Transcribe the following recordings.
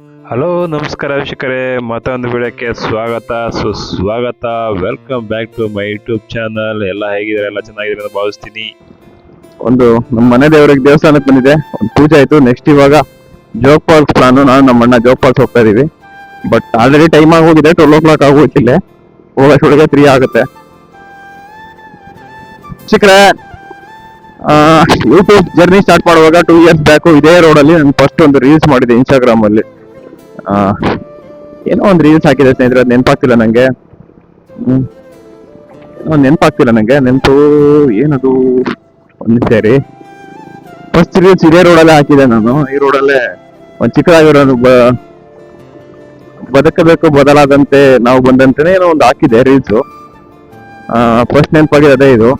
Hello ನಮಸ್ಕಾರ ವೀಕ್ಷಕರೇ. ಮತ್ತೊಂದು ವಿಡಿಯೋಕ್ಕೆ ಸ್ವಾಗತ. ಸುಸ್ವಾಗತ welcome back to my YouTube channel ಎಲ್ಲ ಹೇಗಿದ್ದಾರೆ? ಎಲ್ಲ ಚೆನ್ನಾಗಿದೆ ಅಂತ ಭಾವಿಸ್ತೀನಿ. ಒಂದು ನಮ್ಮ ಮನೆ ದೇವರಿಗೆ ದೇವಸ್ಥಾನಕ್ಕೆ ಬಂದಿದೆ. ಒಂದು ಪೂಜೆ ಆಯ್ತು. ನೆಕ್ಸ್ಟ್ ಇವಾಗ ಜೋಗ್ ಫಾಲ್ಸ್ ಪ್ಲಾನು ನಾನು ನಮ್ಮ ಅಣ್ಣ ಜೋಗ್ ಫಾಲ್ಸ್ ಹೋಗ್ತಾ ಇದ್ದೀವಿ ಬಟ್ ಆಲ್ರೆಡಿ ಟೈಮ್ ಆಗೋಗಿದೆ ಟ್ವೆಲ್ ಓ ಕ್ಲಾಕ್ ಹೋಗೋಷ್ಟು ಹೋಗೋಷ್ಟೊಳಗೆ ತ್ರೀ ಆಗುತ್ತೆ. ಚಿಕ್ರೆ ಯೂಟ್ಯೂಬ್ ಜರ್ನಿ ಸ್ಟಾರ್ಟ್ ಮಾಡುವಾಗ ಟೂ ಇಯರ್ಸ್ ಬ್ಯಾಕು ಇದೇ ರೋಡಲ್ಲಿ ನಾನು ಫಸ್ಟ್ ಒಂದು ರೀಲ್ಸ್ ಮಾಡಿದೆ ಇನ್ಸ್ಟಾಗ್ರಾಮ್ ಅಲ್ಲಿ. ಆ, ಏನೋ ಒಂದು ರೀಲ್ಸ್ ಹಾಕಿದೆ ಸ್ನೇಹಿತರೆ, ಅದು ನೆನಪಾಗ್ತಿಲ್ಲ ನಂಗೆ. ಹ್ಮ್. ಏನೋ ನೆನಪಾಗ್ತಿಲ್ಲ ನಂಗೆ, ನೆನಪು ಏನದು? ಒಂದ್ ಸೇರಿ ಫಸ್ಟ್ ರೀಲ್ಸ್ ಇದೇ ರೋಡಲ್ಲೇ ಹಾಕಿದೆ ನಾನು. ಈ ರೋಡಲ್ಲೇ ಒಂದು ಚಿಕ್ಕದಾಗಿರೋ ಬದುಕಬೇಕು, ಬದಲಾದಂತೆ ನಾವು ಬಂದಂತೆನೇ ಏನೋ ಒಂದು ಹಾಕಿದೆ ರೀಲ್ಸು ಫಸ್ಟ್ ನೆನಪಾಗಿದೆ ಅದೇ ಇದು.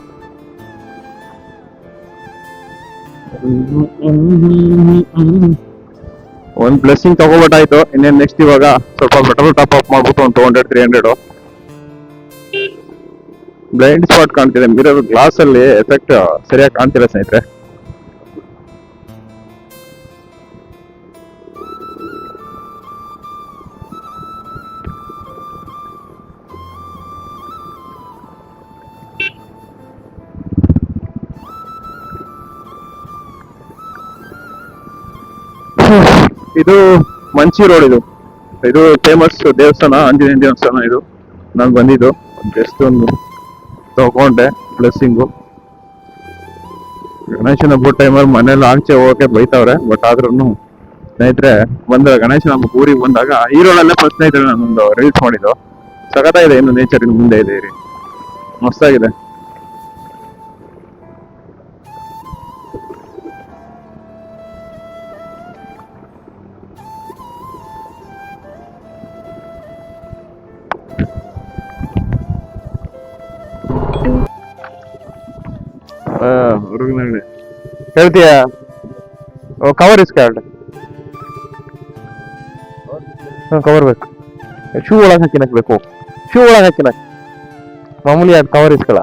ಒಂದ್ ಬ್ಲೆಸ್ಸಿಂಗ್ ತಗೋಬಿಟ್ಟಾಯ್ತು ಇನ್ನೇನ್ ನೆಕ್ಸ್ಟ್ ಇವಾಗ ಸ್ವಲ್ಪ ಪೆಟ್ರೋಲ್ ಟಾಪ್ ಅಪ್ ಮಾಡ್ಬಿಟ್ಟು ಒಂದು two hundred three hundred blind spot ಕಾಣ್ತಿದೆ. ಮಿರರ್ ಗ್ಲಾಸ್ ಅಲ್ಲಿ ಎಫೆಕ್ಟ್ ಸರಿಯಾಗಿ ಕಾಣ್ತಿಲ್ಲ ಸ್ನೇಹಿತರೆ. ಇದು ಮಂಚಿ ರೋಡ್ ಇದು. ಇದು ಫೇಮಸ್ ದೇವಸ್ಥಾನ ಆಂಜನೇಯ ದೇವಸ್ಥಾನ ಇದು. ನಾನು ಬಂದಿದ್ದು. ಜಸ್ಟ್ ಒಂದು ತಗೊಂಡೆ ಬ್ಲೆಸ್ಸಿಂಗು ಗಣೇಶನ ಹಬ್ಬದ ಟೈಮಲ್ಲಿ ಮನೇಲಿ ಆಚೆ ಹೋಗಕ್ಕೆ ಬೈತಾವ್ರೆ ಬಟ್ ಆದ್ರೂ ಸ್ನೇಹಿತರೆ ಬಂದ ಗಣೇಶನ ಹಬ್ಬ ಊರಿಗೆ ಬಂದಾಗ ಈ ರೋಡಲ್ಲೇ ಫಸ್ಟ್ ಸ್ನೇಹಿತರೆ ನಾನೊಂದು ರೀಲ್ಸ್ ಮಾಡಿದ್ದು. ಸಖತ್ತಾಗಿದೆ, ಇನ್ನು ನೇಚರ್ ಇನ್ನು ಮುಂದೆ ಇದೆ ರೀ ಮಸ್ತಾಗಿದೆ. ಹೇಳ್ತೀಯ? ಕವರ್ ಇಸ್ಕಾರ್ಡ್ ಕವರ್ ಬೇಕು. ಶೂ ಒಳಗೆ ಹಾಕಿನಕ್ ಬೇಕು. ಶೂ ಒಳಗೆ ಹಾಕಿನಕ್ ಮಾಮೂಲಿ ಅದು ಕವರ್ ಇಸ್ಕೊಳ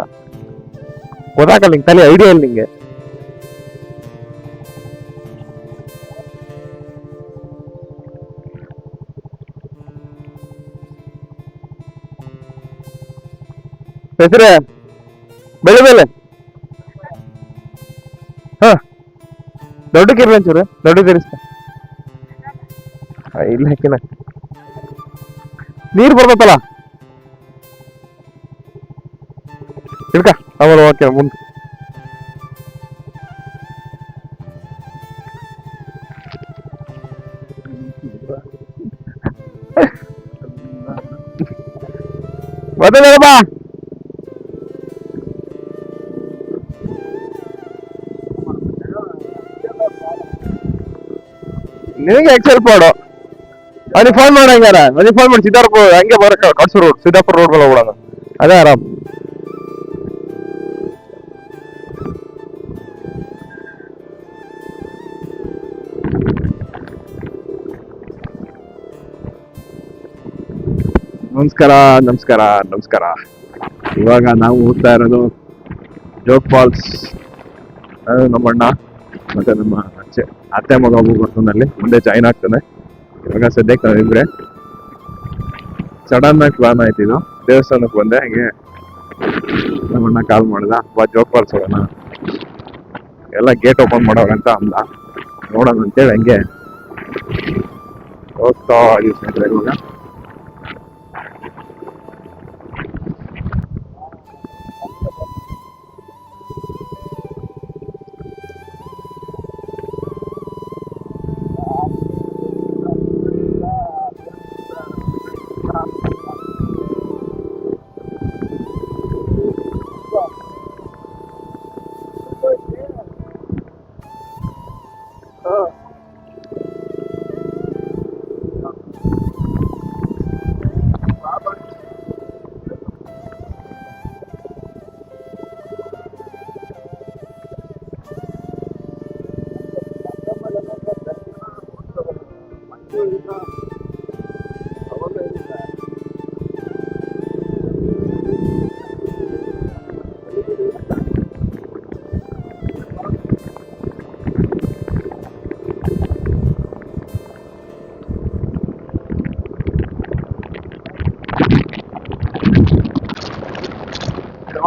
ಗೊತ್ತಾಗಲ್ಲ ನಿಂಗೆ, ತಲೆ ಐಡಿಯಾ ಇಲ್ಲ ನಿಂಗೆ. ಹೆಸರೇ? ಬೆಳೆ ಬೆಲೆ ದೊಡ್ಡಕ್ಕಿರ್ಲಿ ಒಂಚೂರು ದೊಡ್ಡ ತಿರ್ಸ್ತ ಇಲ್ಲ ಹಾಕಿನ ನೀರ್ ಬರ್ತತಲ್ಲ ಇಡ್ಕ ಆಮೇಲೆ ಓಕೆ ಮುಂದೆ ಬದಲ ಬಾ ನಿನಗೆ ಎಕ್ಸೆಲ್ ಮಾಡು ಅವನಿಗೆ ಫೋನ್ ಮಾಡ ಹಂಗಾರ ಫೋನ್ ಮಾಡಿ ಸಿದ್ದಾಪುರ ಹಂಗೆ ಬರಕ ಕಟ್ಸು ರೋಡ್ ಸಿದ್ದಾಪುರ ರೋಡ್ ಮೇಲೆ ಹೋಗೋಣ ಅದೇ ಆರಾಮ್. ನಮಸ್ಕಾರ ನಮಸ್ಕಾರ ನಮಸ್ಕಾರ. ಇವಾಗ ನಾವು ಹೋಗ್ತಾ ಇರೋದು ಜೋಗ್ ಫಾಲ್ಸ್ ನಮ್ಮಣ್ಣ ಮತ್ತೆ ನಮ್ಮ ಅತ್ತೆ ಮಗ ಒಬ್ಬ ಬರ್ತಾನಲ್ಲಿ ಮುಂದೆ ಜಾಯ್ನ್ ಆಗ್ತಾನೆ ಇವಾಗ ಸದ್ಯಕ್ಕೆ ನಾವಿಬ್ರೆ. ಸಡನ್ ಆಗಿ ಪ್ಲಾನ್ ಆಯ್ತು ಇದು. ದೇವಸ್ಥಾನಕ್ಕೆ ಬಂದೆ, ಹಂಗೆ ನಮ್ಮಣ್ಣ ಕಾಲ್ ಮಾಡಿದ, ಬಾ ಜೋಗ್ ಫಾಲ್ಸ್ ಹೋಗೋಣ ಎಲ್ಲ ಗೇಟ್ ಓಪನ್ ಮಾಡೋಣ ಅಂತ ಅಂದ. ನೋಡೋಣ ಅಂತೇಳಿ ಹಂಗೆ ಹೋಗ್ತಾ ಇದೀವಿ ಸ್ನೇಹಿತರೆ ಇವಾಗ.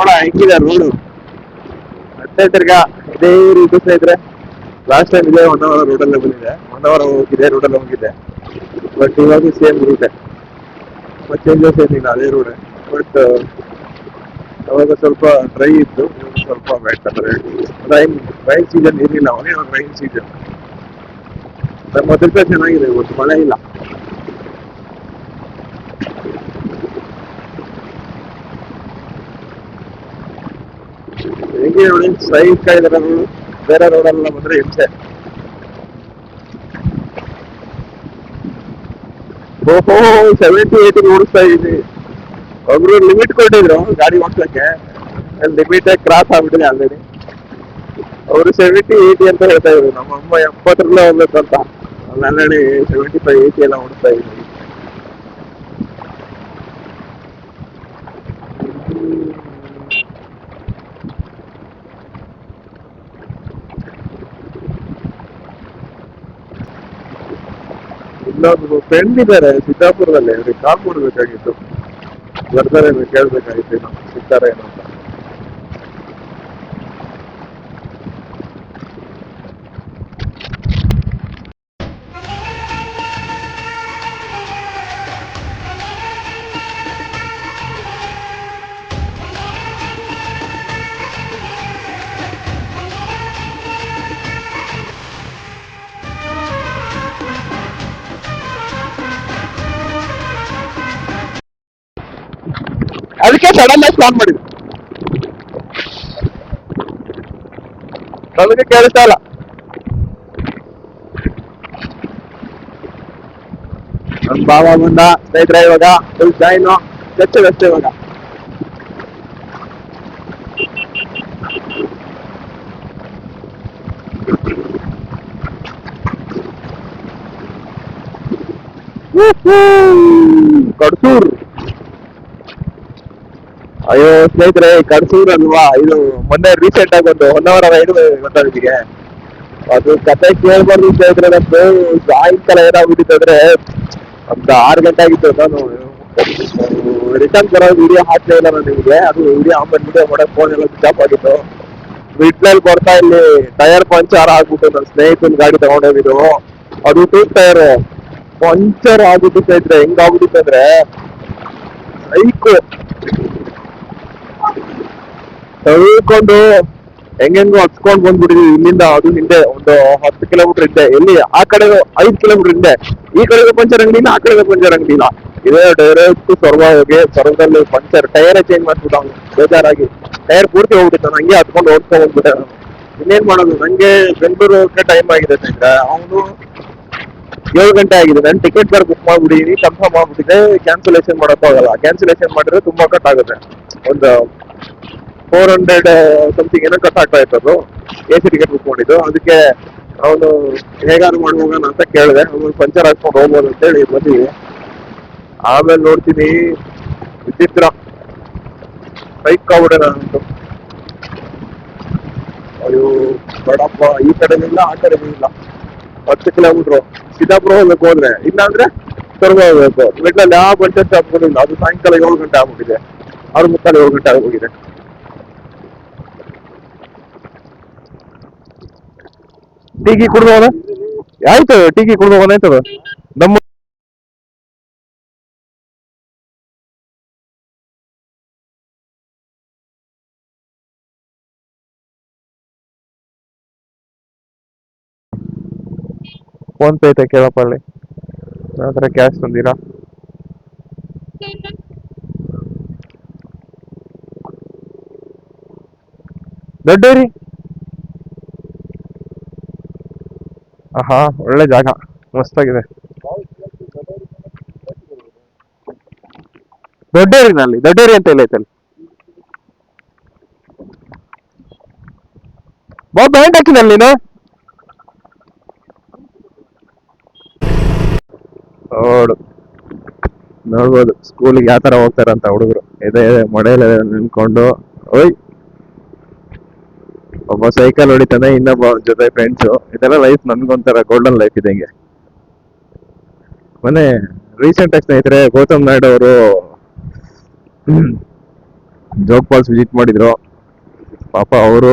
ನೋಡ, ಹೆಂಗಿದೆ ರೋಡು ಮತ್ತೆ ತಿರ್ಗ ಇದೇ ರೀತಿ ಸ್ನೇಹಿತರೆ ಲಾಸ್ಟ್ ಟೈಮ್ ಇದೇ ಒನ್ ಅವರ್ ರೋಡಲ್ಲೇ ಬಂದಿದೆ. ಒನ್ ಅವರ್ ಹೋಗಿದೆ ರೋಡಲ್ಲಿ ಹೋಗಿದೆ. ಬಟ್ ಇವಾಗ ಸೇಮ್ ರೂಟೆ ಮತ್ತೆ ಚೇಂಜಸ್ ಏನಿಲ್ಲ, ಅದೇ ರೋಡೆ ಬಟ್ ಅವಾಗ ಸ್ವಲ್ಪ ಡ್ರೈ ಇತ್ತು ಸ್ವಲ್ಪ ವೆಟ್ ಅಂದ್ರೆ ರೈನ್ ರೈನ್ ಸೀಸನ್ ಇರಲಿಲ್ಲ ಅವನೇ ರೈನ್ ಸೀಸನ್ ನಮ್ಮ ಚೆನ್ನಾಗಿದೆ ಇವತ್ತು ಮಳೆ ಇಲ್ಲ. ಹೇಗೆ ಸೈನಿಕ ಇದರಲ್ಲಿ ಬೇರೆ ರೋಡಲ್ಲ ಬಂದ್ರೆ ಹಿಂಸೆ. ಓಹೋ, ಸೆವೆಂಟಿ ಏಯ್ಟಿ ಓಡಿಸ್ತಾ ಇದ್ದೀನಿ ಒಬ್ರು ಲಿಮಿಟ್ ಕೊಟ್ಟಿದ್ರು ಗಾಡಿ ಓಡಿಸ್ಲಿಕ್ಕೆ ಲಿಮಿಟ್ ಕ್ರಾಸ್ ಆಗ್ಬಿಟ್ಟಿದೆ ಆಲ್ರೆಡಿ ಅವರು ಸೆವೆಂಟಿ ಏಯ್ಟಿ ಅಂತ ಹೇಳ್ತಾ ಇದ್ರು. ನಮ್ಮ ಅಮ್ಮ ಎಪ್ಪತ್ತರಲ್ಲೇ ಹೋಗ್ಬೇಕು ಅಂತ. ಸೆವೆಂಟಿ ಫೈವ್ ಏಯ್ಟಿ ಎಲ್ಲ ಓಡಿಸ್ತಾ ಇದ್ದೀನಿ ಇಲ್ಲೊಬ್ರು ಫ್ರೆಂಡ್ ಇದ್ದಾರೆ ಸಿದ್ದಾಪುರದಲ್ಲಿ ಅವ್ರಿಗೆ ಕಾಲ್ ಕೊಡ್ಬೇಕಾಗಿತ್ತು ಬರ್ತಾರೆ ಕೇಳ್ಬೇಕಾಗಿತ್ತು ಸಿಗ್ತಾರೆ ಏನೋ ಅಂತ ಅದಕ್ಕೆ ಸಡನ್ ಆಗಿ ಪ್ಲಾನ್ ಮಾಡಿದ್ವಿ ನನಗೆ ಕೇಳಿಸ್ತಾ ಇಲ್ಲ ನನ್ ಬಾವ ಬಂದ ಸ್ನೇಹಿತರೆ ಇವಾಗ ಫುಲ್ ಜಾಯ್ನು ಚರ್ಚೆ ಇವಾಗ ಕಡ್ಸೂರ್ ಅಯ್ಯೋ, ಸ್ನೇಹಿತರೆ ಕಡ್ಸೂರ್ ಅಲ್ವಾ ಇದು ಮೊನ್ನೆ ರೀಸೆಂಟ್ ಆಗಿ ಒಂದು ಒನ್ ಅವರ್ ರೈಡ್ ಗೊತ್ತಾ ನಿಮಗೆ ಅದು ಕತೆ ಕೇಳ್ಬಾರ್ದು ಸ್ನೇಹಿತರೆ ನಮ್ದು ಸಾಯಂಕಾಲ ಏನಾಗ್ಬಿಟ್ಟಿತ್ತು ಅಂದ್ರೆ ಒಂದು ಆರು ಗಂಟೆ ಆಗಿತ್ತು ನಾನು. ರಿಟರ್ನ್ ಬರೋ ವಿಡಿಯೋ ಹಾಕ್ತಾ ಇಲ್ಲ ನಾನು ನಿಮಗೆ. ಅದು ವಿಡಿಯೋ ಆಮೇಲೆ ವಿಡಿಯೋ ಮಾಡಕ್ ಫೋನ್ ಎಲ್ಲ ಸ್ಟಾಪ್ ಆಗಿತ್ತು. ಬಿಟ್ಲಲ್ಲಿ ಬರ್ತಾ ಇಲ್ಲಿ ಟೈರ್ ಪಂಚರ್ ಆಗ್ಬಿಟ್ಟು ನನ್ನ ಸ್ನೇಹಿತನ ಗಾಡಿ ತಗೊಂಡೋಗಿದ್ದು ಅದು ಟೂ ಟೈರ್ ಪಂಚರ್ ಆಗ್ಬಿಟ್ಟು ಸ್ನೇಹಿತರೆ. ಹೆಂಗಾಗ್ಬಿಟ್ಟಿತ್ತು ಅಂದ್ರೆ ತಳ್ಕೊಂಡು ಹೆಂಗೆಂಗೋ ಹತ್ಕೊಂಡ್ ಬಂದ್ಬಿಟ್ಟಿದ್ವಿ ಇಲ್ಲಿಂದ, ಅದು ಹಿಂದೆ, ಒಂದು ಹತ್ತು ಕಿಲೋಮೀಟರ್ ಹಿಂದೆ. ಎಲ್ಲಿ? ಆ ಕಡೆ ಐದು ಕಿಲೋಮೀಟರ್ ಹಿಂದೆ. ಈ ಕಡೆ ಪಂಚರ್ ಅಂಗಡಿ ಆ ಕಡೆ ಪಂಚರ್ ಅಂಗಡಿ ಇದೇ ಡೈರೆಕ್ಟ್ ಸರ್ವ ಹೋಗಿ ಸರ್ವದಲ್ಲಿ ಪಂಚರ್, ಟೈರೇ ಚೇಂಜ್ ಮಾಡ್ಬಿಟ್ಟು ಬೇಜಾರಾಗಿ. ಟೈರ್ ಪೂರ್ತಿ ಹೋಗ್ಬಿಟ್ಟಿತ್ತು ನಾನು ಹಂಗೆ ಹತ್ಕೊಂಡು ಓಡ್ಕೊಂಡು ಹೋಗ್ಬಿಟ್ಟೆ. ನಾನು. ಇನ್ನೇನ್ ಮಾಡೋದು? ನಂಗೆ ಬೆಂಗಳೂರಿಗೆ ಟೈಮ್ ಆಗಿದೆ ಅಂದ್ರೆ ಅವನು ಏಳು ಗಂಟೆ ಆಗಿದೆ. ನಾನು ಟಿಕೆಟ್ ಬೇರೆ ಬುಕ್ ಮಾಡ್ಬಿಟ್ಟಿದೀನಿ ಕನ್ಫರ್ಮ್ ಆಗ್ಬಿಟ್ಟಿದೆ ಕ್ಯಾನ್ಸಲೇಷನ್ ಮಾಡೋಕ್ಕಾಗಲ್ಲ ಕ್ಯಾನ್ಸಲೇಷನ್ ಮಾಡಿದ್ರೆ ತುಂಬಾ ಕಟ್ ಆಗುತ್ತೆ. ಒಂದು ಫೋರ್ ಹಂಡ್ರೆಡ್ ಸಮಥಿಂಗ್ ಏನೋ ಕಟ್ ಆಗ್ತಾ ಇತ್ತು ಅದು ಎ ಸಿ ಟಿಕೆಟ್ ಬುಕ್ ಮಾಡಿದ್ದು. ಅದಕ್ಕೆ ಅವನು ಹೇಗಾದ್ರು ಮಾಡುವಾಗ ಅಂತ ಕೇಳಿದೆ. ಅವನು ಪಂಚರ್ ಹಾಕ್ಕೊಂಡು ಹೋಗ್ಬೋದು ಅಂತೇಳಿ ಬಂದಿವಿ. ಆಮೇಲೆ ನೋಡ್ತೀನಿ. ವಿಚಿತ್ರ. ಬೈಕ್ ಆಗ್ಬಿಡೆ ಅಂತ. ಅಯ್ಯೋ, ಬಡಪ್ಪ. ಈ ಕಡೆನೂ ಇಲ್ಲ ಆ ಕಡೆನೂ ಇಲ್ಲ ಹತ್ತು ಕಿಲೋಮೀಟ್ರು ಸಿದ್ದಾಪುರ ಹೋಗ್ಬೇಕು ಹೋದ್ರೆ. ಇಲ್ಲಾಂದ್ರೆ ಸರ್ವ ಹೋಗ್ಬೇಕು ಮೆಟ್ಲಲ್ಲಿ ಯಾವ ಪಂಚಾಯತ್ ಆಗ್ಬೋದಿಲ್ಲ ಅದು ಸಾಯಂಕಾಲ ಏಳು ಗಂಟೆ ಆಗ್ಬಿಟ್ಟಿದೆ. ಆರು ಮುಕ್ಕಾಲು ಏಳು ಗಂಟೆ ಆಗೋಗಿದೆ ಕುಡ್ದು ಹೋದ ಆಯ್ತು ಟೀಗಿ ಹೋಗೋಣ, ಆಯ್ತದ? ನಮ್ಮ ಫೋನ್ ಪೇ ಐತೆ ಕೇಳಪ್ಪ ಅಲ್ಲಿ ನನ್ನ ಹತ್ರ ಕ್ಯಾಶ್ ತಂದಿರಾ ದೊಡ್ಡೇರಿ? ಆಹಾ, ಒಳ್ಳೆ ಜಾಗ. ಮಸ್ತಾಗಿದೆ. ದೊಡ್ಡೇರಿನಲ್ಲಿ, ದೊಡ್ಡೇರಿ ಅಂತ ಇಲ್ಲ ಐತಲ್ಲಿ ಬಾ ಬ್ಯಾಂಡ್ ನೀನು? ನೋಡು. ನೋಡ್ಬೋದು ಸ್ಕೂಲಿಗೆ ಯಾವ ತರ ಹೋಗ್ತಾರಂತ ಹುಡುಗರು. ಇದೆ ಮಳೆಯಲ್ಲಿ ನಿಂತ್ಕೊಂಡು. ಓಯ್ ಒಬ್ಬ ಸೈಕಲ್ ಹೊಡಿತಾನೆ, ಇನ್ನೊಬ್ಬ ಜೊತೆ ಫ್ರೆಂಡ್ಸು ಇದೆಲ್ಲ ಲೈಫ್ ನನ್ಗೊಂಥರ ಗೋಲ್ಡನ್ ಲೈಫ್ ಇದೆ ಹಿಂಗೆ. ಮೊನ್ನೆ ರೀಸೆಂಟ್ ಆಗಿ ಸ್ನೇಹಿತರೆ, ಗೌತಮ್ ನಾಯ್ಡು ಅವರು ಜೋಗ್ ಫಾಲ್ಸ್ ವಿಸಿಟ್ ಮಾಡಿದ್ರು. ಪಾಪ ಅವರು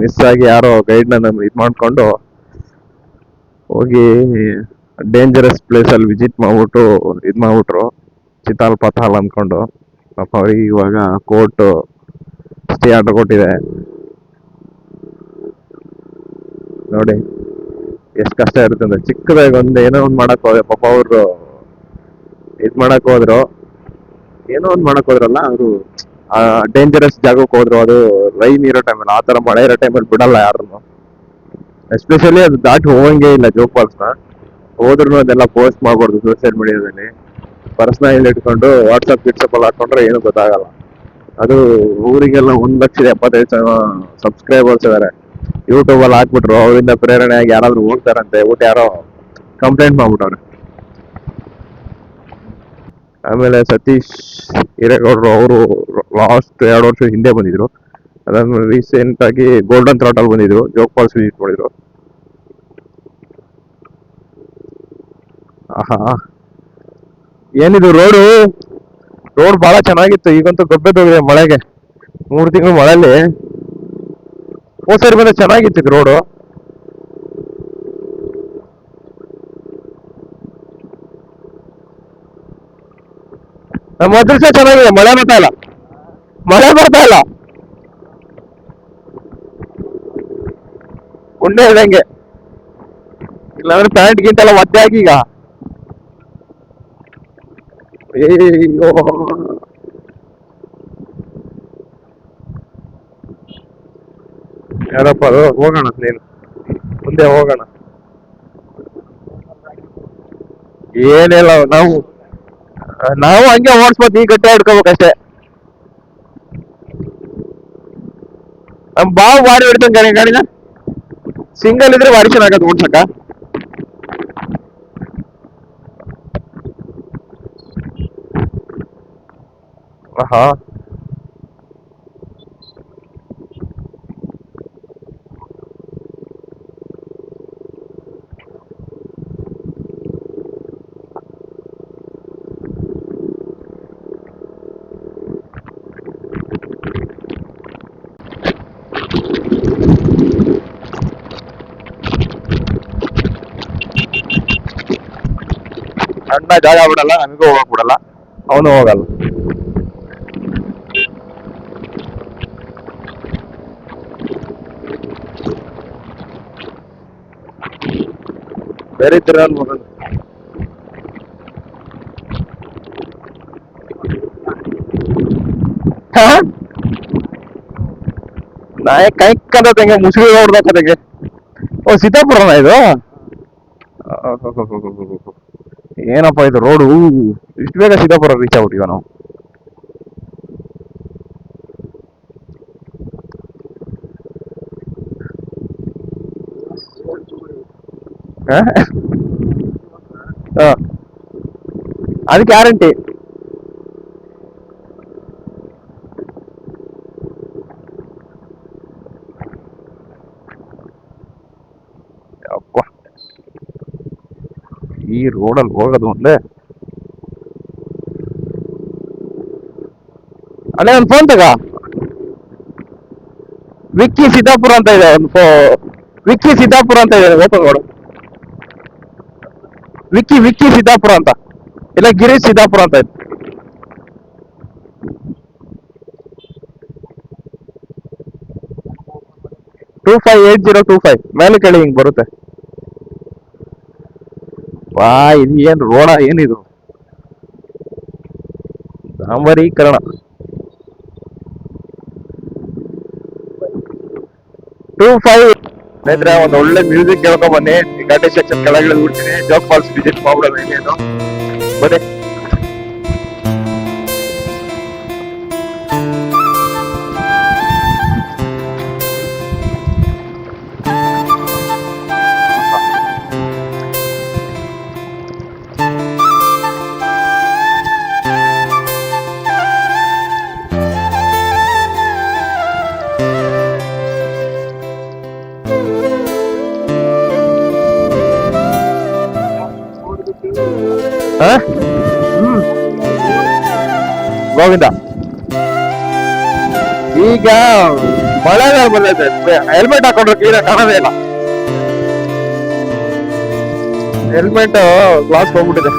ಮಿಸ್ ಆಗಿ ಯಾರೋ ಗೈಡ್ ನನ್ನ ಇದು ಮಾಡ್ಕೊಂಡು ಹೋಗಿ ಡೇಂಜರಸ್ ಪ್ಲೇಸಲ್ಲಿ ವಿಸಿಟ್ ಮಾಡ್ಬಿಟ್ಟು, ಇದು ಮಾಡ್ಬಿಟ್ರು. ಚಿತಾಲ್ ಪತಾಲ್ ಅಂದ್ಕೊಂಡು ಪಾಪ ಅವ್ರಿಗೆ ಇವಾಗ ಕೋರ್ಟ್ ಸ್ಟೇ ಆರ್ಡರ್ ಕೊಟ್ಟಿದೆ. ನೋಡಿ, ಎಷ್ಟು ಕಷ್ಟ ಇರುತ್ತೆ ಅಂದ್ರೆ ಚಿಕ್ಕದಾಗಿ ಒಂದು ಏನೋ ಒಂದು ಮಾಡಕ್ ಹೋದ್ರೆ, ಪಾಪ ಅವರು ಇದು ಮಾಡಕ್ ಹೋದ್ರು, ಏನೋ ಒಂದು ಮಾಡಕ್ ಹೋದ್ರಲ್ಲ ಅವರು ಡೇಂಜರಸ್ ಜಾಗಕ್ಕೆ ಹೋದ್ರು, ಅದು ರೈನ್ ಇರೋ ಟೈಮಲ್ಲಿ ಆ ಥರ ಮಳೆ ಇರೋ ಟೈಮಲ್ಲಿ ಬಿಡಲ್ಲ ಯಾರನ್ನು ಎಸ್ಪೆಷಲಿ ಅದು ದಾಟಿ ಹೋಗಂಗೆ ಇಲ್ಲ ಜೋಕ್ ಬಾಲ್ಸ್ನ ಹೋದ್ರೂ ಅದೆಲ್ಲ ಪೋಸ್ಟ್ ಮಾಡಬಾರ್ದು ಸೋಷಿಯಲ್ ಮೀಡಿಯಾದಲ್ಲಿ ಪರ್ಸನಲ್ ಇಟ್ಕೊಂಡು ವಾಟ್ಸಪ್ ಗಿಟ್ಸಪ್ ಅಲ್ಲಿ ಹಾಕೊಂಡ್ರೆ ಏನು ಗೊತ್ತಾಗಲ್ಲ. ಅದು ಊರಿಗೆಲ್ಲ ಒಂದ್ ಲಕ್ಷದ ಎಪ್ಪತ್ತೈದು ಸಾವಿರ ಸಬ್ಸ್ಕ್ರೈಬರ್ಸ್ ಇದಾರೆ. ಯೂಟ್ಯೂಬ್ ಅಲ್ಲಿ ಹಾಕ್ಬಿಟ್ರು, ಅವರಿಂದ ಪ್ರೇರಣೆ ಆಗಿ ಯಾರಾದ್ರೂ ಹೋಗ್ತಾರಂತೆ, ಊಟ ಯಾರೋ ಕಂಪ್ಲೇಂಟ್ ಮಾಡ್ಬಿಟ್ಟವ್ರೆ. ಆಮೇಲೆ ಸತೀಶ್ ಹಿರೇಗೌಡರು ಅವರು ಲಾಸ್ಟ್ ಎರಡು ವರ್ಷ ಹಿಂದೆ ಬಂದಿದ್ರು. ಅದಾದ್ಮೇಲೆ ರೀಸೆಂಟ್ ಆಗಿ ಗೋಲ್ಡನ್ ಥ್ರಾಟಲ್ ಬಂದಿದ್ರು ಜೋಗ್ ಫಾಲ್ಸ್ ವಿಸಿಟ್ ಮಾಡಿದ್ರು ಆಹಾ. ಏನಿದು ರೋಡು ರೋಡ್ ಬಹಳ ಚೆನ್ನಾಗಿತ್ತು, ಈಗಂತೂ ಗಬ್ಬೆದೋಗಿದೆ ಮಳೆಗೆ. ಮೂರು ತಿಂಗಳು ಮಳೆಯಲ್ಲಿ. ಹೋದ್ ಸರಿ ಬಂದ್ರೆ ಚೆನ್ನಾಗಿತ್ತು ರೋಡು. ನಮ್ಮ ಅದೃಷ್ಟ ಚೆನ್ನಾಗಿದೆ, ಮಳೆ ಬರ್ತಾ ಇಲ್ಲ. ಮಳೆ ಬರ್ತಾ ಇಲ್ಲ. ಉಂಡೆ ಇದಂಗೆ ಇಲ್ಲಾಂದ್ರೆ ಪ್ಯಾಂಟ್ ಗಿಂಟೆಲ್ಲ ಒದ್ದೆ ಹಾಕಿ ಈಗ. ಅಯ್ಯೋ ಯಾರಪ್ಪ ಅದು? ಹೋಗೋಣ ನೀನು ಮುಂದೆ ಹೋಗೋಣ. ಏನಿಲ್ಲ, ನಾವು ನಾವು ಹಂಗೆ ಓಡಿಸ್ಬೋದು ಈ ಗಟ್ಟೆ ಹಿಡ್ಕೋಬೇಕಷ್ಟೇ ನಮ್ ಬಾವು ಬಾಡಿ ಹಿಡ್ತಾನೆ ಗಾಡಿ, ಗಾಡಿನ? ಸಿಂಗಲ್ ಇದ್ರೆ ಭಾರಿ ಚೆನ್ನಾಗತ್ತೆ ಓಡ್ಸಕ್ಕ. ಆಹಾ ಅಣ್ಣ ಜಾಗ ಬಿಡಲ್ಲ ನಮಗೂ ಹೋಗಕ್ ಬಿಡಲ್ಲ. ಅವನು ಹೋಗಲ್ಲ. ಬೇರೆ ನನ್ ಮಗನು? ನಾಯ ಕೈ ಕದಂಗೆ ಮುಸುಳಿ ನೋಡ್ಬೇಕದಂಗೆ ಓ ಸೀತಾಪುರನ ಇದು? ಏನಪ್ಪ ಇದು ರೋಡು ಇಷ್ಟು ಬೇಗ ಸೀತಾಪುರ ರೀಚ್ ಆಗ್ಬಿಟ್ಟಿವ ನಾವು ಆ? ಆ. ಅದು ಗ್ಯಾರಂಟಿ ಅಪ್ಪ ಈ ರೋಡಲ್ಲಿ ಹೋಗೋದು ಒಂದೇ ಅಲ್ಲೇ ಒಂದು ಫೋನ್ ತಗ. ವಿಕ್ಕಿ ಸಿದ್ದಾಪುರ ಅಂತ ಇದೆ, ಒಂದು ಫೋ, ವಿಕ್ಕಿ ಸಿದ್ದಾಪುರ ಅಂತ ಇದೆ ಓಪನ್ ಮಾಡು ವಿಕ್ಕಿ ವಿಕ್ಕಿ ಸಿದ್ದಾಪುರ ಅಂತ. ಇಲ್ಲ, ಗಿರೀಶ್ ಸಿದ್ದಾಪುರ ಅಂತ ಇದೆ. Two five eight zero two five ಮೇಲೆ ಕೇಳಿ, ಹಿಂಗೆ ಬರುತ್ತೆ. ವಾ, ಇದು ಏನ್ ರೋಡ, ಏನಿದು? ಡಾಂಬರೀಕರಣ. Two five. ಸ್ನೇಹಿತರೆ, ಒಂದು ಒಳ್ಳೆ ಮ್ಯೂಸಿಕ್ ಕೇಳ್ಕೊಂಡ್ ಬನ್ನಿ. ಘಾಟಿ ಸೆಕ್ಷನ್ ಕೆಳಗಡೆ ಬಿಡ್ತೀನಿ ಜೋಗ್ ಫಾಲ್ಸ್ ವಿಸಿಟ್ ಮಾಡ್ಬಿಡೋದು ಏನೇನು ಬನ್ನಿ. ಗೋವಿಂದ ಈಗ ಮಳೆಗಾಲ ಬಂದೈತೆ ಹೆಲ್ಮೆಟ್ ಹಾಕೊಂಡ್ರೆ ಕ್ಲೀನ್ ಕಾಣೋದೇ ಇಲ್ಲ ಹೆಲ್ಮೆಟ್ ಗ್ಲಾಸ್ ಹೋಗ್ಬಿಟ್ಟಿದೆ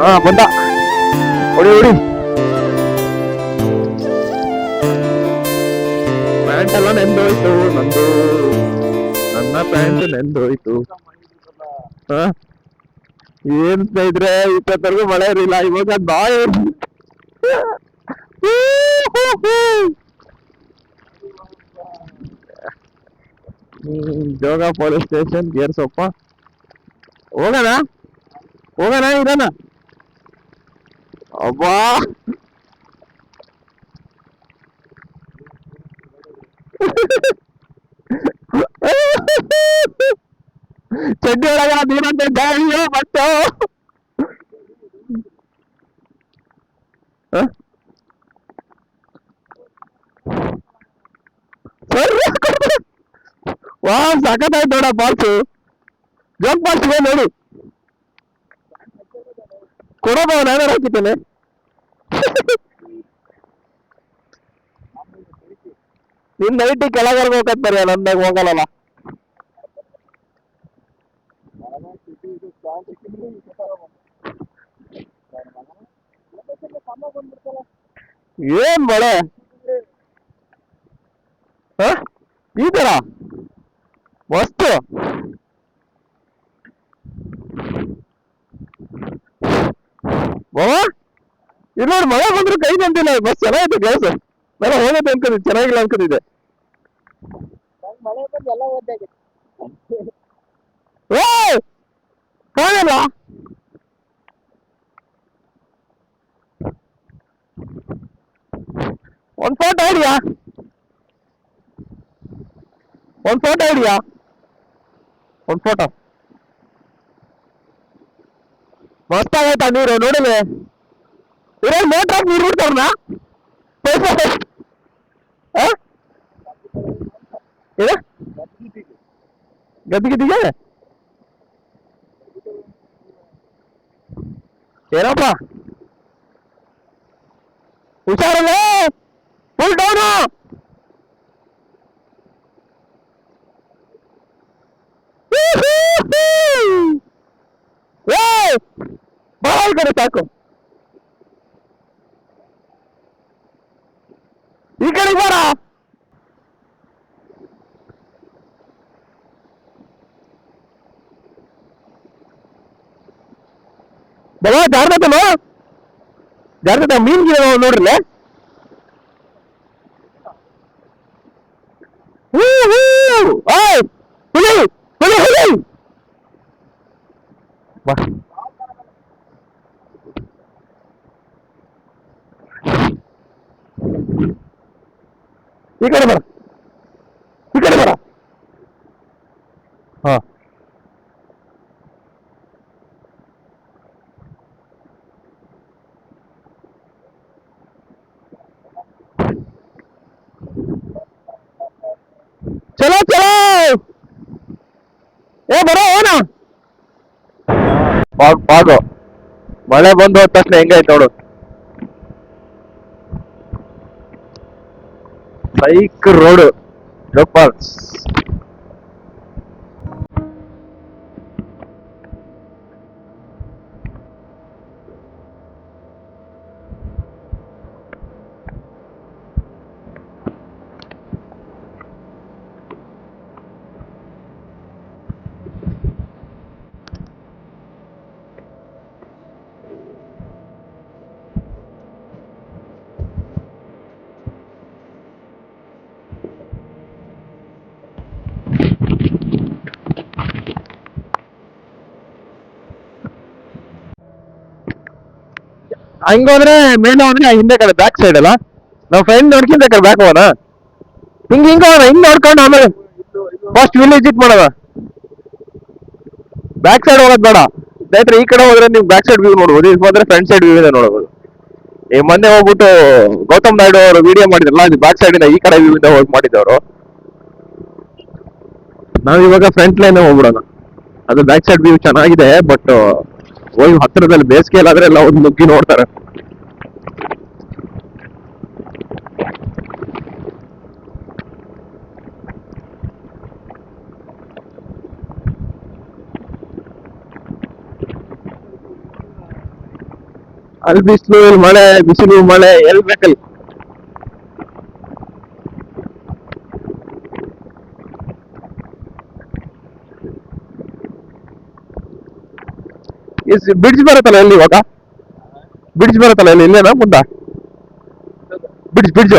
ಹಾ ಬಂದ ಹೊಡಿ ಹೊಡಿ ಪ್ಯಾಂಟ್ ಎಲ್ಲ ನೆಂದೋಯ್ತು ನಂದು ನನ್ನ ಪ್ಯಾಂಟ್ ನೆಂದೋಯ್ತು ಹಾ ಏನ್ ಸ್ನೇಹಿತರೆ ಇಪ್ಪತ್ತರೆಗೂ ಮಳೆ ಇರಲಿಲ್ಲ ಇವಾಗ ಬಾಯ್ ಜೋಗ ಪೊಲೀಸ್ ಸ್ಟೇಷನ್ ಗೇರ್ಸೊಪ್ಪ ಹೋಗೋಣ ಹೋಗೋಣ ಇರೋಣ ಅಬ್ಬಾ ಚಡ್ಡಿ ಒಳಗ ನೀರಂತೆ ಗಾಳಿಯೋ ಬಟ್ಟು ಹ? ಸರಿ ವಾ ಸಖತ್ತಾಯ್ತು ನೋಡ ಪಾಲ್ಸು ಜೋಗ್ ಪಾಲ್ಸ್ ಇದೆ ನೋಡಿ ಕೊಡೋಬ ನಾನು ಹಾಕಿದ್ದೇನೆ ನಿನ್ ನೈಟಿ ಕೆಳಗರ್ಗ ಹೋಗತ್ತಾರೆ ನಂದಾಗ ಹೋಗಲ್ಲ ಏನ್ ಹಾ? ಈ ತರ ವಸ್ತು ಬಾಬಾ ಇಲ್ಲ ನೋಡಿ ಮಳೆ ಬಂದ್ರೆ ಕೈ ಬಂದಿಲ್ಲ ಬಸ್ ಚೆನ್ನಾಗಿತ್ತು ಕೆಲಸ ಮಳೆ ಹೋಗುತ್ತೆ ಅನ್ಕೊಂಡಿದ್ದೆ. ಚೆನ್ನಾಗಿಲ್ಲ ಅನ್ಕೊಂಡಿದ್ದೆ. ಮಳೆ ಬಂದ್ರೆ ಎಲ್ಲ ಒದ್ದಾಗಿದೆ ಏ ಕಾಣಲ್ಲ? ಒಂದ್ ಫೋಟೋ ಹಿಡಿಯಾ ಒಂದ್ ಫೋಟೋ ಹಿಡಿಯಾ ಒಂದ್ ಫೋಟೋ ಮಸ್ತ್ ಆಗೈತಾ ನೀರು ನೋಡಿಲೆ ಇರೋ ಮೋಟ್ರ್ ಹಾಕಿ ನೀರು ಬಿಡ್ತಾರನ ಏನು ಗದ್ದಿಗಿದ್ದಿಗೆ ಏನಪ್ಪ ಹುಷಾರಲ್ಲ ಫುಲ್ ಡೌನು ಏ ಬಾ ಈ ಕಡೆ ಸಾಕು ಈ ಕಡೆ ಬಾರ ಬಲ ಜಾರ್ದತನ ಜಾರ್ದತ ಮೀನ್ ಗಿಡ ನೋಡ್ರಲ್ಲ ಹೂ ಹೂ ಓಯ್ ಹುಲಿ ಹುಲಿ ಹುಲಿ ಬಾ ಈ ಕಡೆ ಬರ ಈ ಕಡೆ ಬರ ಹಾ ಚಲೋ ಚಲೋ ಏ ಬರೋ ಏನ ಪಾಗು ಮಳೆ ಬಂದು ಹೋದ ತಕ್ಷಣ ಹೆಂಗೈತೆ ನೋಡು. ಬೈಕ್ ರೋಡ್ ಜೋಪಾಲ್ಸ್ ಹಂಗೋದ್ರೆ ಮೇಲೆ ಹೋದ್ರೆ ಹಿಂದೆ ಕಡೆ ಬ್ಯಾಕ್ ಸೈಡ್ ಅಲ್ಲ? ನಾವ್ ಫ್ರೆಂಡ್ ನೋಡ್ಕಿಂತ ಕಡೆ ಬ್ಯಾಕ್ ಹೋಗೋಣ? ಹಿಂಗ ಹಿಂಗ ಹಿಂಗ್ ನೋಡ್ಕೊಂಡು ಆಮೇಲೆ ಫಸ್ಟ್ ವಿಲೇಜ್ ಇಟ್ ಮಾಡೋಣ. ಬ್ಯಾಕ್ ಸೈಡ್ ಹೋಗೋದ್ ಬೇಡ. ಸ್ನೇಹಿತರೆ, ಈ ಕಡೆ ಹೋದ್ರೆ ನೀವು ಬ್ಯಾಕ್ ಸೈಡ್ ವ್ಯೂ ನೋಡ್ಬೋದು. ಇಲ್ಲಿ ಬಂದ್ರೆ ಫ್ರಂಟ್ ಸೈಡ್ ವ್ಯೂ ಇದೆ ನೋಡ್ಬೋದು. ಈ ಮೊನ್ನೆ ಹೋಗ್ಬಿಟ್ಟು ಗೌತಮ್ ನಾಯ್ಡು ಅವರು ವಿಡಿಯೋ ಮಾಡಿದ್ರಲ್ಲ, ಅದು ಬ್ಯಾಕ್ ಸೈಡ್ ಇಂದ ಈ ಕಡೆ ವ್ಯೂ ಇಂದ ಹೋಗಿ ಮಾಡಿದ್ದವರು. ನಾವು ಇವಾಗ ಫ್ರಂಟ್ ಲೈನ್ ಹೋಗ್ಬಿಡೋಣ. ಅದು ಬ್ಯಾಕ್ ಸೈಡ್ ವ್ಯೂ ಚೆನ್ನಾಗಿದೆ ಬಟ್ ಒಯ್ಯು ಹತ್ತಿರದಲ್ಲಿ ಬೇಸಿಗೆಯಲ್ಲಾದ್ರೆ ಎಲ್ಲ ಒಂದು ನುಗ್ಗಿ ನೋಡ್ತಾರೆ. ಅಲ್ಲಿ ಬಿಸಿಲು ಮಳೆ ಬಿಸಿಲು ಮಳೆ ಎಲ್ಲಿ ಬೇಕಲ್ಲಿ? ಬ್ರಿಡ್ಜ್ ಬರುತ್ತಲ್ಲ ಎಲ್ಲಿ ಇವಾಗ? ಬ್ರಿಡ್ಜ್ ಬರುತ್ತಲ್ಲ ಇಲ್ಲಿ ಇಲ್ಲೇನಾ ಮುಂದ? ಬ್ರಿಡ್ಜ್ ಬ್ರಿಡ್ಜ್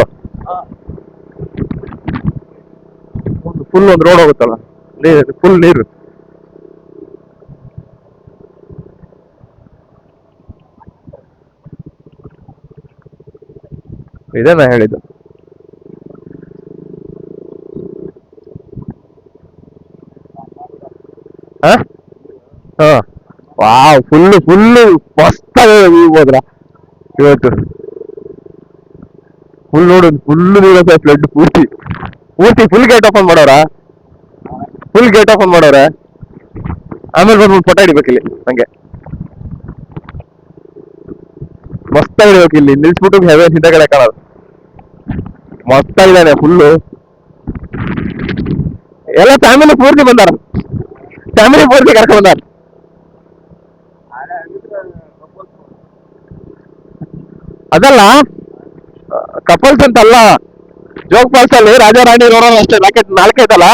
ಫುಲ್ ಒಂದು ರೋಡ್ ಹೋಗುತ್ತಲ್ಲ? ನೀರು ಫುಲ್ ನೀರು. ಇದೇ ನಾ ಹೇಳಿದ್ದು. ಹಾ? ಹಾ. ವಾವ್ ಫುಲ್ ಫುಲ್ ಮಸ್ತಾಗಿ ಹೋದ್ರ ಇವತ್ತು ಫುಲ್ ನೋಡು ಫುಲ್ ನೀರುತ್ತೆ ಫ್ಲಡ್ ಪೂರ್ತಿ ಪೂರ್ತಿ ಫುಲ್ ಗೇಟ್ ಓಪನ್ ಮಾಡೋರ ಫುಲ್ ಗೇಟ್ ಓಪನ್ ಮಾಡೋರೆ ಆಮೇಲೆ ಬಂದ್ಬಿಟ್ಟು ಫೋಟೋ ಹಿಡಿಬೇಕು ಇಲ್ಲಿ ನಂಗೆ ಮಸ್ತಾಗಿ ಹಿಡಿಬೇಕು ಇಲ್ಲಿ ನಿಲ್ಸ್ಬಿಟ್ಟು ಹೆವೆ ಹಿಂದೆಗಡೆ ಕಾಣೋದು ಮಸ್ತಾಗಿದ್ದಾನೆ ಫುಲ್ಲು ಎಲ್ಲ ಫ್ಯಾಮಿಲಿ ಪೂರ್ತಿ ಬಂದಾರ ಫ್ಯಾಮಿಲಿ ಪೂರ್ತಿ ಕರ್ಕೊಂಡ್ ಬಂದಾರ ಅದಲ್ಲ ಕಪಲ್ಸ್ ಅಂತಲ್ಲ ಜೋಗ್ ಫಾಲ್ಸ್ ಅಲ್ಲಿ ರಾಜಾ, ರಾಣಿ ನೋಡೋಣ ಅಷ್ಟೇ, ನಾಲ್ಕೈದು ನಾಲ್ಕೈತಲ್ಲ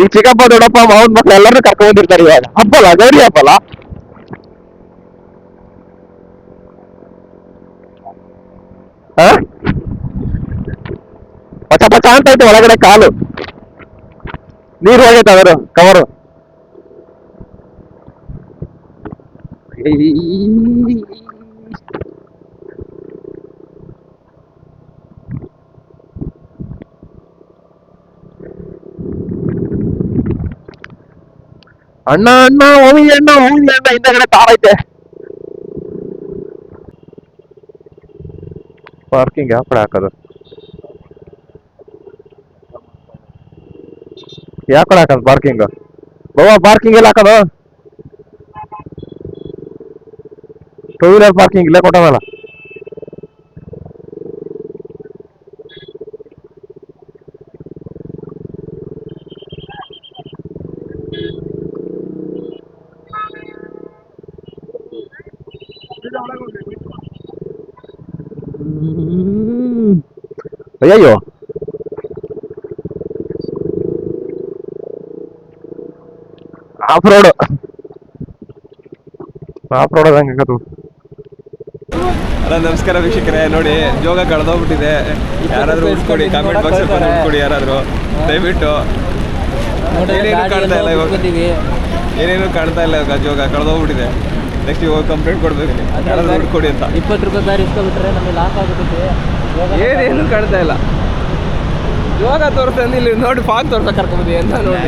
ಈ ಚಿಕ್ಕಪ್ಪ, ದೊಡ್ಡಪ್ಪ, ಮಾವನ್ ಮಕ್ಳು ಎಲ್ಲರೂ ಕರ್ಕೊಂಡಿರ್ತಾರೆ ಬಂದಿರ್ತಾರೆ ಇವಾಗ. ಹಬ್ಬಲ್ಲ, ಗೌರಿ ಹಬ್ಬಲ್ಲ? ಪಚ ಪಚ ಅಂತ ಐತೆ ಒಳಗಡೆ ಕಾಲು. ನೀರು ಹೋಗೈತೆ ಅವರು ಕವರು ಅಣ್ಣ ಅಣ್ಣ, ಹೋಗಿ ಅಣ್ಣ ಹೋಗಿ ಅಣ್ಣ, ಹಿಂದಗಡೆ ತಾರೈತೆ ಪಾರ್ಕಿಂಗ್ ಯಾವ ಕಡೆ ಹಾಕೋದು? ಯಾವ ಕಡೆ ಹಾಕೋದು ಪಾರ್ಕಿಂಗ್ ಬಾಬಾ ಪಾರ್ಕಿಂಗ್ ಎಲ್ಲ ಹಾಕೋದು? ಟೂ ವೀಲರ್ ಪಾರ್ಕಿಂಗ್ ಇಲ್ಲೇ ಕೊಟ್ಟವಲ್ಲ ಅಯ್ಯಯ್ಯೋ ಆಫ್ ರೋಡ್ ಆಫ್ ರೋಡ್ ಹಂಗೆ ಹಲೋ ನಮಸ್ಕಾರ ವೀಕ್ಷಕರೇ ನೋಡಿ ಜೋಗ ಕಳೆದೋಗ್ಬಿಟ್ಟಿದೆ. ಯಾರಾದರೂ ಉಳ್ಕೊಡಿ ಕಾಮೆಂಟ್ ಬಾಕ್ಸ್ ಅಲ್ಲಿ ಯಾರಾದರೂ. ದಯವಿಟ್ಟು. ಏನೇನು ಕಾಣ್ತಾ ಇಲ್ಲ ಇವಾಗ. ಏನೇನು ಕಾಣ್ತಾ ಇಲ್ಲ ಇವಾಗ ಜೋಗ ಕಳೆದೋಗ್ಬಿಟ್ಟಿದೆ. ನೆಕ್ಸ್ಟ್ ಇವಾಗ ಕಂಪ್ಲೇಂಟ್ ಕೊಡ್ಬೇಕು ಯಾರಾದರೂ ಉಳ್ಕೊಡಿ ಅಂತ. ಇಪ್ಪತ್ತು ರೂಪಾಯಿ ಕಾರ್ ಇಸ್ಕೊಬಿಟ್ರೆ ನಮಗೆ ಲಾಸ್ ಆಗುತ್ತೆ. ಏನೇನು ಕಾಣ್ತಾ ಇಲ್ಲ. ಜೋಗ ತೋರಿಸ್ತಾನೆ ಇಲ್ಲಿ ನೋಡಿ ಫಾಗ್ ತೋರ್ಸಕ್ ಕರ್ಕೊಂಬಂದಿ ಅಂತ ನೋಡಿ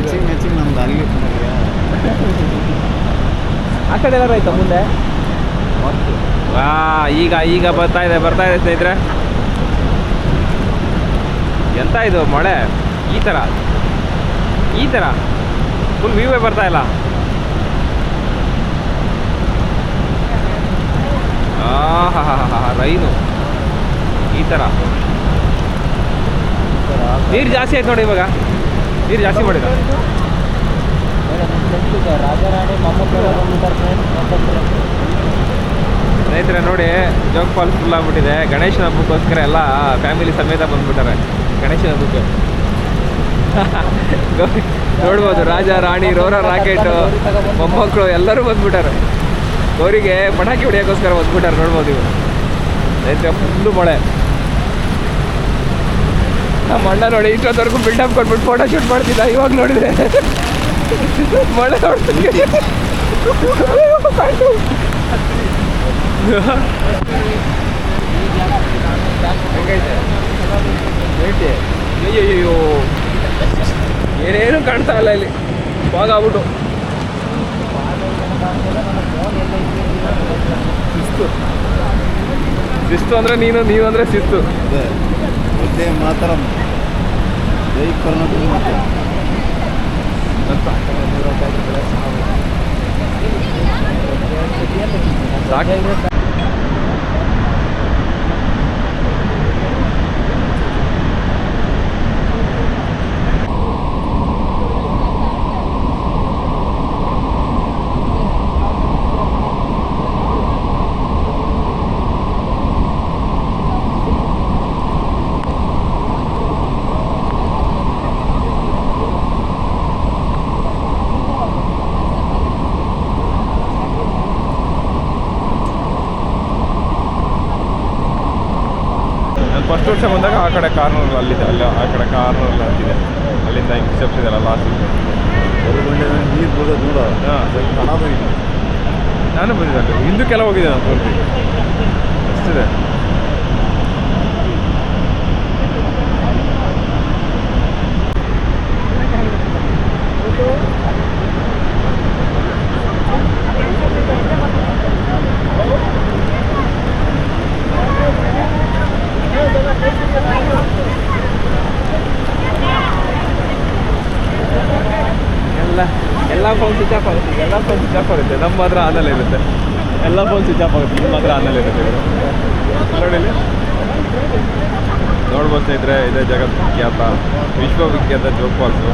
ಆ ಕಡೆ ಏನಾರು ಆಯ್ತಾ ಮುಂದೆ? ವಾ ಈಗ ಈಗ ಬರ್ತಾ ಇದೆ ಬರ್ತಾ ಇದೆ ಸ್ನೇಹಿತರೆ. ಎಂತ ಇದು ಮಳೆ? ಈ ಥರ ಈ ಥರ ಫುಲ್ ವ್ಯೂವೇ ಬರ್ತಾ ಇಲ್ಲ. ಆಹಾಹಾಹಾ, ರೈನು. ಈ ಥರ ನೀರು ಜಾಸ್ತಿ ಆಯ್ತು ನೋಡಿ ಇವಾಗ. ನೀರು ಜಾಸ್ತಿ ಮಾಡಿದ. ರಾಜಾರಾಣಿ ಸ್ನೇಹಿತರೆ ನೋಡಿ, ಜೋಗ್ ಫಾಲ್ಸ್ ಫುಲ್ ಆಗ್ಬಿಟ್ಟಿದೆ. ಗಣೇಶನ ಹಬ್ಬಕ್ಕೋಸ್ಕರ ಎಲ್ಲ ಫ್ಯಾಮಿಲಿ ಸಮೇತ ಬಂದ್ಬಿಟ್ಟಾರೆ. ಗಣೇಶನ ಹಬ್ಬಕ್ಕೆ. ನೋಡ್ಬೋದು, ರಾಜ, ರಾಣಿ, ರೋರ, ರಾಕೆಟ್, ಮೊಮ್ಮಕ್ಕಳು ಎಲ್ಲರೂ ಬಂದ್ಬಿಟ್ಟಾರೆ. ಅವರಿಗೆ ಪಟಾಕಿ ಹೊಡಿಯೋಕ್ಕೋಸ್ಕರ ಬಂದ್ಬಿಟ್ಟಾರೆ, ನೋಡ್ಬೋದು ಇವರು. ಸ್ನೇಹಿತರೆ ಫುಲ್ಲು ಮಳೆ. ನಮ್ಮ ಅಣ್ಣ ನೋಡಿ, ಇಷ್ಟೊತ್ತವರೆಗೂ ಬಿಲ್ಡಪ್ ಕೊಟ್ಬಿಟ್ಟು ಫೋಟೋ ಶೂಟ್ ಮಾಡ್ತಿದ್ದ, ಇವಾಗ ನೋಡಿದ್ರೆ ಮಳೆ ನೋಡ್ತೀನಿ ಅಯ್ಯಯ್ಯೋ ಏನೇನು ಕಾಣ್ತಾ ಇಲ್ಲ ಇಲ್ಲಿ ಫಾಗ್ ಆಗ್ಬಿಟ್ಟು ಶಿಸ್ತು ಶಿಸ್ತು ಅಂದ್ರೆ ನೀನು ನೀವು ಅಂದ್ರೆ ಶಿಸ್ತು ಒಂದೇ ಮಾತರ ಜೈ ಮಾತ್ರ ಸಾಕು ಕಡೆ ಕಾನೂನು ಮಾತ್ರ ಆನಲ್ಲೇ ಇರುತ್ತೆ. ಎಲ್ಲ ಫೋನ್ ಸ್ವಿಚ್ ಆಫ್ ಆಗುತ್ತೆ. ಮಾತ್ರ ಆನಲ್ಲೇ ಇರುತ್ತೆ ನೋಡಿ ನೋಡ್ಬೋದು ಸ್ನೇಹಿತರೆ, ಇದೇ ಜಗತ್ ವಿಖ್ಯಾತ ವಿಶ್ವವಿಖ್ಯಾತ ಜೋಗ್ ಫಾಲ್ಸು